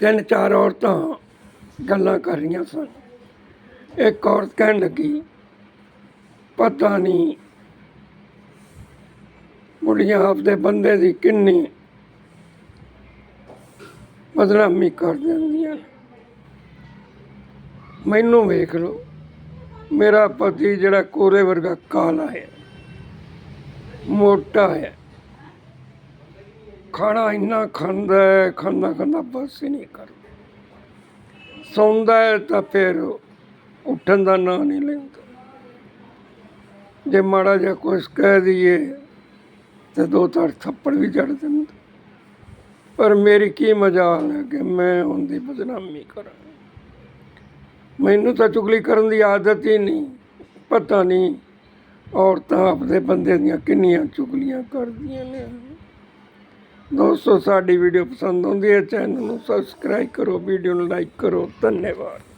ਤਿੰਨ ਚਾਰ ਔਰਤਾਂ ਗੱਲਾਂ ਕਰ ਰਹੀਆਂ ਸਨ। ਇੱਕ ਔਰਤ ਕਹਿਣ ਲੱਗੀ, ਪਤਾ ਨਹੀਂ ਮੁੰਡੀਆਂ ਆਪਦੇ ਬੰਦੇ ਦੀ ਕਿੰਨੀ ਬਦਨਾਮੀ ਕਰ ਦਿੰਦੀਆਂ ਮੈਨੂੰ ਵੇਖ ਲਓ, ਮੇਰਾ ਪਤੀ ਜਿਹੜਾ ਕੋਰੇ ਵਰਗਾ ਕਾਲਾ ਹੈ, ਮੋਟਾ ਹੈ ਖਾਣਾ ਇੰਨਾ ਖਾਂਦਾ ਹੈ, ਖਾਂਦਾ ਖਾਂਦਾ ਬਸ ਹੀ ਨਹੀਂ ਕਰਦਾ। ਸੌਂਦਾ ਹੈ ਤਾਂ ਫਿਰ ਉੱਠਣ ਦਾ ਨਾਂ ਨਹੀਂ ਲੈਂਦਾ। ਜੇ ਮਾੜਾ ਜਿਹਾ ਕੁਛ ਕਹਿ ਦਈਏ, ਤੇ ਦੋ ਚਾਰ ਥੱਪੜ ਵੀ ਜੜ ਦਿੰਦਾ ਪਰ ਮੇਰੀ ਕੀ ਮਜਾਲ ਹੈ ਕਿ ਮੈਂ ਉਹਦੀ ਬਦਨਾਮੀ ਕਰਾਂ। ਮੈਨੂੰ ਤਾਂ ਚੁਗਲੀ ਕਰਨ ਦੀ ਆਦਤ ਹੀ ਨਹੀਂ, ਪਤਾ ਨਹੀਂ ਔਰਤਾਂ ਆਪਣੇ ਬੰਦੇ ਦੀਆਂ ਕਿੰਨੀਆਂ ਚੁਗਲੀਆਂ ਕਰਦੀਆਂ ਨੇ। ਦੋਸਤੋ, ਸਾਡੀ ਵੀਡੀਓ ਪਸੰਦ ਆਉਂਦੀ ਹੈ ਚੈਨਲ ਨੂੰ ਸਬਸਕ੍ਰਾਈਬ ਕਰੋ ਵੀਡੀਓ ਨੂੰ ਲਾਈਕ ਕਰੋ, ਧੰਨਵਾਦ।